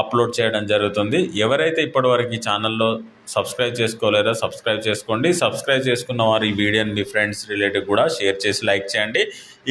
Upload చేయడం జరుగుతుంది. ఎవరైతే ఇప్పటివరకు ఈ ఛానల్లో సబ్స్క్రైబ్ చేసుకోలేరో సబ్స్క్రైబ్ చేసుకోండి. సబ్స్క్రైబ్ చేసుకున్న వారు ఈ వీడియోని మీ ఫ్రెండ్స్ రిలేటివ్ కూడా షేర్ చేసి లైక్ చేయండి.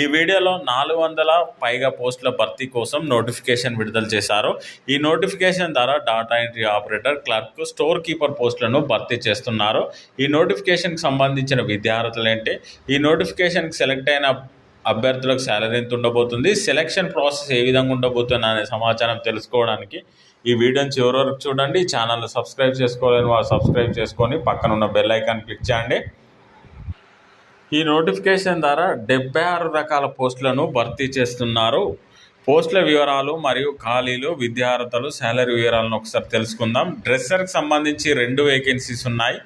ఈ వీడియోలో నాలుగు వందల పైగా పోస్టుల భర్తీ కోసం నోటిఫికేషన్ విడుదల చేశారు. ఈ నోటిఫికేషన్ ద్వారా data entry operator clerk storekeeper పోస్టులను భర్తీ చేస్తున్నారు. ఈ నోటిఫికేషన్కి సంబంధించిన విద్యార్థులు ఏంటి? ఈ నోటిఫికేషన్కి సెలెక్ట్ అయిన అభ్యర్థులకు శాలరీ ఎంత ఉండబోతుంది సెలక్షన్ ప్రాసెస్ ఏ విధంగా ఉండబోతుంది అనే సమాచారం తెలుసుకోవడానికి ఈ వీడియోని చివరి వరకు చూడండి ఛానల్ సబ్స్క్రైబ్ చేసుకోలేని వారు సబ్స్క్రైబ్ చేసుకొని పక్కన ఉన్న బెల్ ఐకాన్ క్లిక్ చేయండి. ఈ నోటిఫికేషన్ ద్వారా డెబ్బై ఆరు రకాల పోస్టులను భర్తీ చేస్తున్నారు. పోస్టుల వివరాలు మరియు ఖాళీలు విద్యార్థులు శాలరీ వివరాలను ఒకసారి తెలుసుకుందాం. డ్రెస్సర్కి సంబంధించి రెండు వేకెన్సీస్ ఉన్నాయి.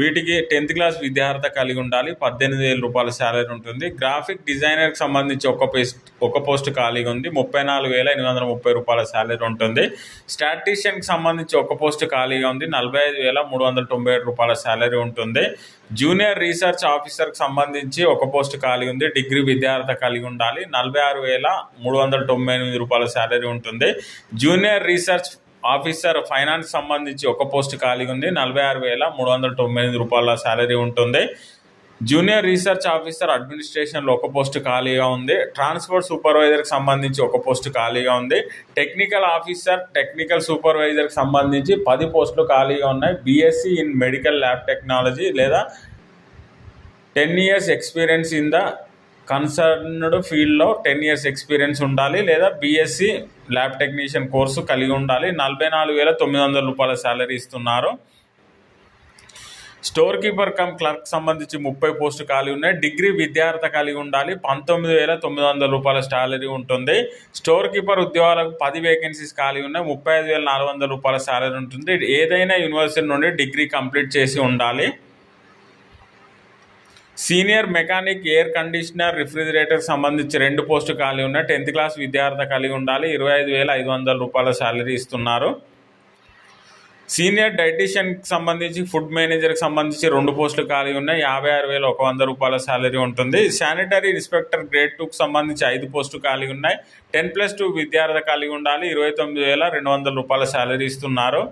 వీటికి టెన్త్ క్లాస్ విద్యార్థి కలిగి ఉండాలి. పద్దెనిమిది వేల రూపాయల శాలరీ ఉంటుంది. గ్రాఫిక్ డిజైనర్కి సంబంధించి ఒక పోస్ట్ ఒక పోస్ట్ ఖాళీగా ఉంది. ముప్పై నాలుగు వేల ఎనిమిది వందల ముప్పై రూపాయల శాలరీ ఉంటుంది. స్టాటిషియన్కి సంబంధించి ఒక పోస్ట్ ఖాళీగా ఉంది. నలభై ఐదు వేల మూడు వందల తొంభై ఏడు రూపాయల శాలరీ ఉంటుంది. జూనియర్ రీసెర్చ్ ఆఫీసర్కి సంబంధించి ఒక పోస్ట్ ఖాళీ ఉంది. డిగ్రీ విద్యార్థి కలిగి ఉండాలి. నలభై ఆరు వేల మూడు వందల తొంభై ఎనిమిది రూపాయల శాలరీ ఉంటుంది. జూనియర్ రీసెర్చ్ ఆఫీసర్ ఫైనాన్స్ సంబంధించి ఒక పోస్ట్ ఖాళీగా ఉంది. నలభై ఆరు వేల మూడు వందల తొంభై రూపాయల శాలరీ ఉంటుంది. జూనియర్ రీసెర్చ్ ఆఫీసర్ అడ్మినిస్ట్రేషన్లో ఒక పోస్ట్ ఖాళీగా ఉంది. ట్రాన్స్పోర్ట్ సూపర్వైజర్కి సంబంధించి ఒక పోస్ట్ ఖాళీగా ఉంది. టెక్నికల్ ఆఫీసర్ టెక్నికల్ సూపర్వైజర్కి సంబంధించి పది పోస్టులు ఖాళీగా ఉన్నాయి. BSc in medical lab technology లేదా ten years experience in the concerned ఫీల్డ్లో టెన్ ఇయర్స్ ఎక్స్పీరియన్స్ ఉండాలి లేదా బీఎస్సీ ల్యాబ్ టెక్నీషియన్ కోర్సు కలిగి ఉండాలి. నలభై నాలుగు వేల తొమ్మిది వందల రూపాయల శాలరీ ఇస్తున్నారు. స్టోర్ కీపర్ కమ్ క్లర్క్ సంబంధించి ముప్పై పోస్టు ఖాళీ ఉన్నాయి. డిగ్రీ విద్యార్థి కలిగి ఉండాలి. పంతొమ్మిది వేల తొమ్మిది వందల రూపాయల శాలరీ ఉంటుంది. స్టోర్ కీపర్ ఉద్యోగాలకు పది వేకెన్సీస్ ఖాళీ ఉన్నాయి. ముప్పై ఐదు వేల నాలుగు వందల రూపాయల శాలరీ ఉంటుంది. ఏదైనా యూనివర్సిటీ నుండి డిగ్రీ కంప్లీట్ చేసి ఉండాలి. Senior mechanic air conditioner refrigerator సంబంధించి రెండు పోస్టు ఖాళీ ఉన్నాయి టెన్త్ క్లాస్ విద్యార్థి కలిగి ఉండాలి. ఇరవై ఐదు వేల ఐదు వందల రూపాయల శాలరీ ఇస్తున్నారు. సీనియర్ డైటీషియన్కి సంబంధించి ఫుడ్ మేనేజర్కి సంబంధించి రెండు పోస్టులు ఖాళీ ఉన్నాయి యాభై ఆరు వేల ఒక వంద రూపాయల శాలరీ ఉంటుంది. శానిటరీ ఇన్స్పెక్టర్ గ్రేడ్ టూకి సంబంధించి ఐదు పోస్టులు ఖాళీ ఉన్నాయి. టెన్ ప్లస్ టూ విద్యార్థి కలిగి ఉండాలి. ఇరవై తొమ్మిది వేల రెండు వందల రూపాయల శాలరీ ఇస్తున్నారు.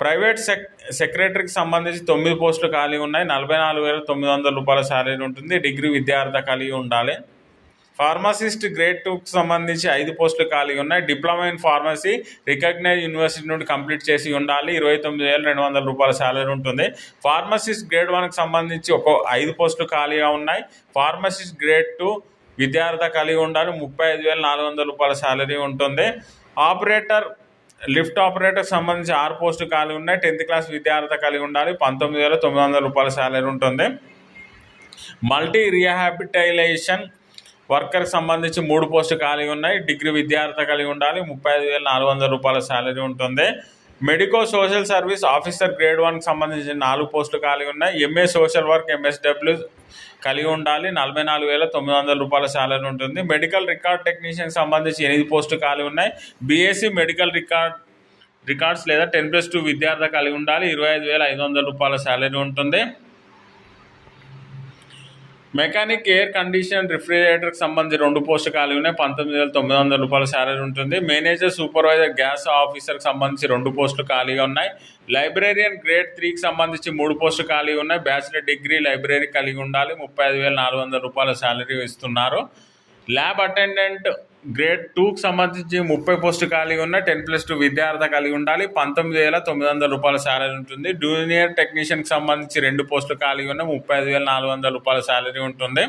ప్రైవేట్ సెక్ సెక్రటరీకి సంబంధించి తొమ్మిది పోస్టులు ఖాళీ ఉన్నాయి. నలభై నాలుగు వేల తొమ్మిది వందల రూపాయల శాలరీ ఉంటుంది. డిగ్రీ విద్యార్థి కలిగి ఉండాలి. ఫార్మసిస్ట్ గ్రేడ్ టూకి సంబంధించి ఐదు పోస్టులు ఖాళీ ఉన్నాయి. Diploma in pharmacy recognise university నుండి కంప్లీట్ చేసి ఉండాలి. ఇరవై తొమ్మిది వేల రెండు వందల రూపాయల శాలరీ ఉంటుంది. ఫార్మసిస్ట్ గ్రేడ్ వన్కి సంబంధించి ఒక ఐదు పోస్టులు ఖాళీగా ఉన్నాయి. ఫార్మసిస్ట్ గ్రేడ్ టూ విద్యార్థి కలిగి ఉండాలి. ముప్పై ఐదు వేల నాలుగు వందల రూపాయల శాలరీ ఉంటుంది. ఆపరేటర్ లిఫ్ట్ ఆపరేటర్ సంబంధించి ఆరు పోస్టులు ఖాళీ ఉన్నాయి. టెన్త్ క్లాస్ విద్యార్థి కలిగి ఉండాలి. పంతొమ్మిది వేల తొమ్మిది వందల రూపాయల శాలరీ ఉంటుంది. మల్టీ రిహాబిటైలేషన్ వర్కర్కి సంబంధించి మూడు పోస్టు ఖాళీ ఉన్నాయి. డిగ్రీ విద్యార్థి కలిగి ఉండాలి. ముప్పై ఐదు వేల నాలుగు వందల రూపాయల శాలరీ ఉంటుంది. Medico social service officer grade వన్కి సంబంధించిన నాలుగు పోస్టులు ఖాళీ ఉన్నాయి. ఎంఏ సోషల్ వర్క్ ఎంఎస్డబ్ల్యూ కలిగి ఉండాలి. నలభై నాలుగు వేల తొమ్మిది వందల రూపాయల శాలరీ ఉంటుంది. మెడికల్ రికార్డ్ టెక్నీషియన్కి సంబంధించి ఎనిమిది పోస్టులు ఖాళీ ఉన్నాయి. బీఎస్సీ మెడికల్ రికార్డ్ రికార్డ్స్ లేదా టెన్ ప్లస్ టూ విద్యార్థి కలిగి ఉండాలి. ఇరవై ఐదు వేల ఐదు వందల రూపాయల శాలరీ ఉంటుంది. మెకానిక్ ఎయిర్ కండిషన్ రిఫ్రిజిరేటర్కి సంబంధించి రెండు పోస్టు ఖాళీ ఉన్నాయి. పంతొమ్మిది వేల తొమ్మిది వందల రూపాయల శాలరీ ఉంటుంది. మేనేజర్ సూపర్వైజర్ గ్యాస్ ఆఫీసర్కి సంబంధించి రెండు పోస్టులు ఖాళీగా ఉన్నాయి. లైబ్రేరియన్ గ్రేడ్ త్రీకి సంబంధించి మూడు పోస్టులు ఖాళీ ఉన్నాయి. బ్యాచిలర్ డిగ్రీ లైబ్రరీ కలిగి ఉండాలి. ముప్పై ఐదు వేల నాలుగు వందల రూపాయల శాలరీ ఇస్తున్నారు. ల్యాబ్ అటెండెంట్ గ్రేడ్ టూకి సంబంధించి ముప్పై పోస్టు ఖాళీ ఉన్న టెన్ ప్లస్ టూ విద్యార్థి కలిగి ఉండాలి. పంతొమ్మిది వేల తొమ్మిది వందల రూపాయల శాలరీ ఉంటుంది. జూనియర్ టెక్నీషియన్కి సంబంధించి రెండు పోస్టులు ఖాళీ ఉన్న ముప్పై ఐదు వేల నాలుగు వందల రూపాయల శాలరీ ఉంటుంది.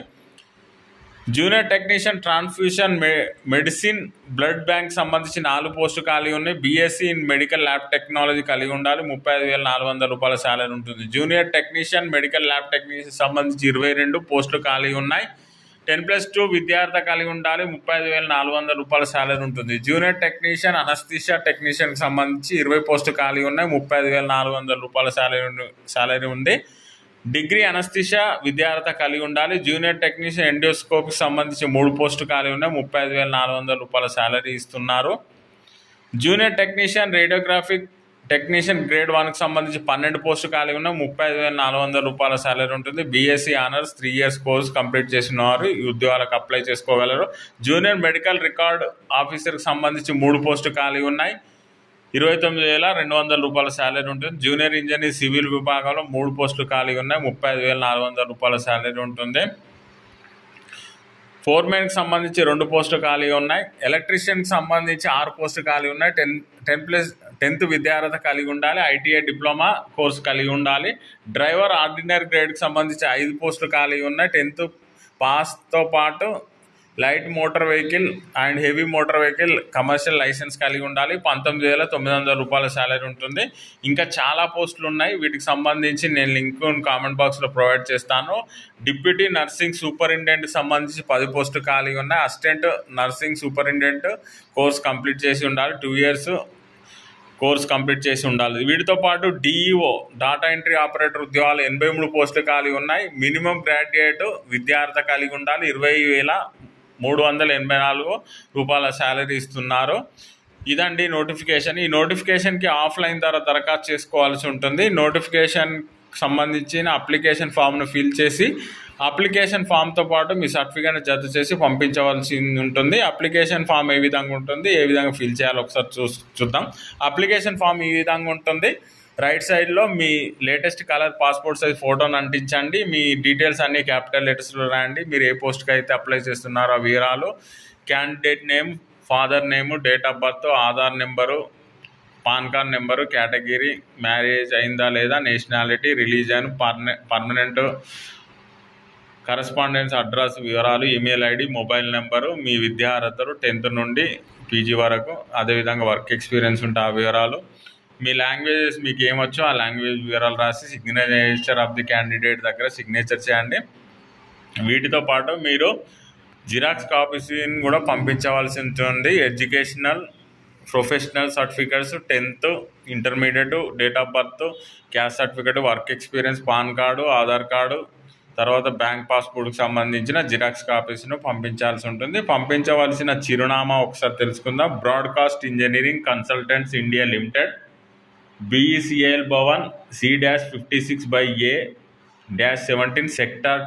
జూనియర్ టెక్నీషియన్ ట్రాన్స్ఫ్యూషన్ మె మెడిసిన్ బ్లడ్ బ్యాంక్ సంబంధించి నాలుగు పోస్టులు ఖాళీ ఉన్నాయి. BSc in medical lab technology కలిగి ఉండాలి. ముప్పై ఐదు వేల నాలుగు వందల రూపాయల శాలరీ ఉంటుంది. Junior technician medical lab technician సంబంధించి ఇరవై రెండు పోస్టులు ఖాళీ ఉన్నాయి. టెన్ ప్లస్ టూ విద్యార్థి కలిగి ఉండాలి ముప్పై ఐదు వేల నాలుగు వందల రూపాయల శాలరీ ఉంటుంది. జూనియర్ టెక్నీషియన్ అనస్థిషియా టెక్నీషియన్కి సంబంధించి ఇరవై పోస్టు ఖాళీ ఉన్నాయి ముప్పై ఐదు వేల నాలుగు వందల రూపాయల శాలరీ శాలరీ ఉంది. డిగ్రీ అనస్థిషియా విద్యార్థి కలిగి ఉండాలి జూనియర్ టెక్నీషియన్ ఎండియోస్కోప్కి సంబంధించి మూడు పోస్టు ఖాళీ ఉన్నాయి ముప్పై ఐదు వేల నాలుగు వందల రూపాయల శాలరీ ఇస్తున్నారు. Junior technician radiographic technician grade వన్కి సంబంధించి పన్నెండు పోస్టు ఖాళీ ఉన్నాయి ముప్పై ఐదు వేల నాలుగు వందల రూపాయల శాలరీ ఉంటుంది. BSc honours three years course complete చేసిన వారు ఈ ఉద్యోగాలకు అప్లై చేసుకోగలరు. జూనియర్ మెడికల్ రికార్డ్ ఆఫీసర్కి సంబంధించి మూడు పోస్టు ఖాళీ ఉన్నాయి. ఇరవై తొమ్మిది వేల రెండు వందల రూపాయల శాలరీ ఉంటుంది. జూనియర్ ఇంజనీర్ సివిల్ విభాగంలో మూడు పోస్టులు ఖాళీ ఉన్నాయి. ముప్పై ఐదు వేల నాలుగు వందల రూపాయల శాలరీ ఉంటుంది. ఫోర్మెన్కి సంబంధించి రెండు పోస్టులు ఖాళీ ఉన్నాయి. ఎలక్ట్రీషియన్కి సంబంధించి ఆరు పోస్టులు ఖాళీ ఉన్నాయి. టెన్ టెన్ ప్లస్ టెన్త్ విద్యార్హత కలిగి ఉండాలి. ఐటీఐ డిప్లొమా కోర్సు కలిగి ఉండాలి. డ్రైవర్ ఆర్డినరీ గ్రేడ్కి సంబంధించి ఐదు పోస్టులు ఖాళీ ఉన్నాయి. టెన్త్ పాస్తో పాటు light motor vehicle and heavy motor vehicle commercial licence కలిగి ఉండాలి. పంతొమ్మిది వేల తొమ్మిది వందల రూపాయల శాలరీ ఉంటుంది. ఇంకా చాలా పోస్టులు ఉన్నాయి. వీటికి సంబంధించి నేను లింక్ కామెంట్ బాక్స్లో ప్రొవైడ్ చేస్తాను. డిప్యూటీ నర్సింగ్ సూపరింటెండెంట్ సంబంధించి పది పోస్టులు ఖాళీగా ఉన్నాయి. Assistant nursing superintendent course complete చేసి ఉండాలి. టూ ఇయర్స్ కోర్స్ కంప్లీట్ చేసి ఉండాలి. వీటితో పాటు డిఈఓ డాటా ఎంట్రీ ఆపరేటర్ ఉద్యోగాలు ఎనభై మూడు పోస్టులు ఖాళీ ఉన్నాయి. మినిమం గ్రాడ్యుయేట్ విద్యార్థి కలిగి ఉండాలి. ఇరవై వేల మూడు వందల ఎనభై నాలుగు రూపాయల శాలరీ ఇస్తున్నారు. ఇదండి నోటిఫికేషన్. ఈ నోటిఫికేషన్కి ఆఫ్లైన్ ద్వారా దరఖాస్తు చేసుకోవాల్సి ఉంటుంది. నోటిఫికేషన్ సంబంధించిన అప్లికేషన్ ఫామ్ను ఫిల్ చేసి అప్లికేషన్ ఫామ్తో పాటు మీ సర్టిఫికేట్ జత చేసి పంపించవలసి ఉంటుంది. అప్లికేషన్ ఫామ్ ఏ విధంగా ఉంటుంది? ఏ విధంగా ఫిల్ చేయాలో ఒకసారి చూ చూద్దాం. అప్లికేషన్ ఫామ్ ఈ విధంగా ఉంటుంది. రైట్ సైడ్లో మీ లేటెస్ట్ కలర్ పాస్పోర్ట్ సైజ్ ఫోటోని అంటించండి. మీ డీటెయిల్స్ అన్ని క్యాపిటల్ లెటర్స్లో రాయండి. మీరు ఏ పోస్ట్కి అయితే అప్లై చేస్తున్నారో ఆ వివరాలు candidate name father name date of birth Aadhaar number PAN card number category marriage అయిందా లేదా nationality religion permanent correspondence address వివరాలు ఈమెయిల్ ఐడి మొబైల్ నెంబరు మీ విద్యా అర్హతలు టెన్త్ నుండి పీజీ వరకు. అదేవిధంగా వర్క్ ఎక్స్పీరియన్స్ ఉంటే ఆ వివరాలు. మీ లాంగ్వేజెస్ మీకు ఏమొచ్చో ఆ లాంగ్వేజ్ వివరాలు రాసి సిగ్నేచర్ ఆఫ్ ది క్యాండిడేట్ దగ్గర సిగ్నేచర్ చేయండి. వీటితో పాటు మీరు జిరాక్స్ కాపీస్ని కూడా పంపించవలసి ఉంటుంది educational professional certificates tenth intermediate date of birth caste certificate work experience PAN card Aadhaar card తర్వాత బ్యాంక్ పాస్పోర్ట్కి సంబంధించిన జిరాక్స్ కాపీస్ను పంపించాల్సి ఉంటుంది. పంపించవలసిన చిరునామా ఒకసారి తెలుసుకుందాం. Broadcast engineering consultants India limited BECL Bhavan C dash fifty six by A dash seventeen sector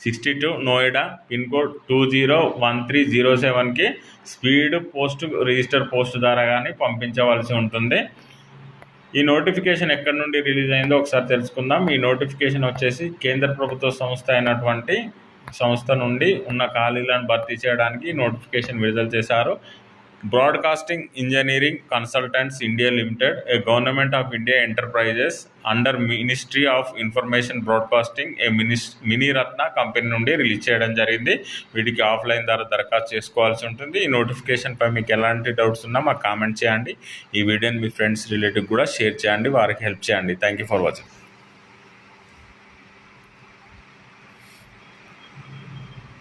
sixty two Noida pin code two zero one three zero సెవెన్కి స్పీడ్ పోస్ట్ రిజిస్టర్ పోస్ట్ ద్వారా కానీ పంపించవలసి ఉంటుంది. ఈ నోటిఫికేషన్ ఎక్కడి నుండి release అయిందో ఒకసారి తెలుసుకుందాం. ఈ నోటిఫికేషన్ వచ్చేసి కేంద్ర ప్రభుత్వ సంస్థ అయినటువంటి సంస్థ నుండి ఉన్న ఖాళీలను భర్తీ చేయడానికి నోటిఫికేషన్ విడుదల చేశారు. Broadcasting engineering consultants India limited a government of India enterprises under ministry of information broadcasting a minis mini ratna company నుండి రిలీజ్ చేయడం జరిగింది. వీటికి ఆఫ్లైన్ ద్వారా దరఖాస్తు చేసుకోవాల్సి ఉంటుంది. ఈ నోటిఫికేషన్పై మీకు ఎలాంటి డౌట్స్ ఉన్నా మాకు కామెంట్ చేయండి. ఈ వీడియోని మీ ఫ్రెండ్స్ రిలేటివ్ కూడా షేర్ చేయండి. వారికి హెల్ప్ చేయండి. Thank you for watching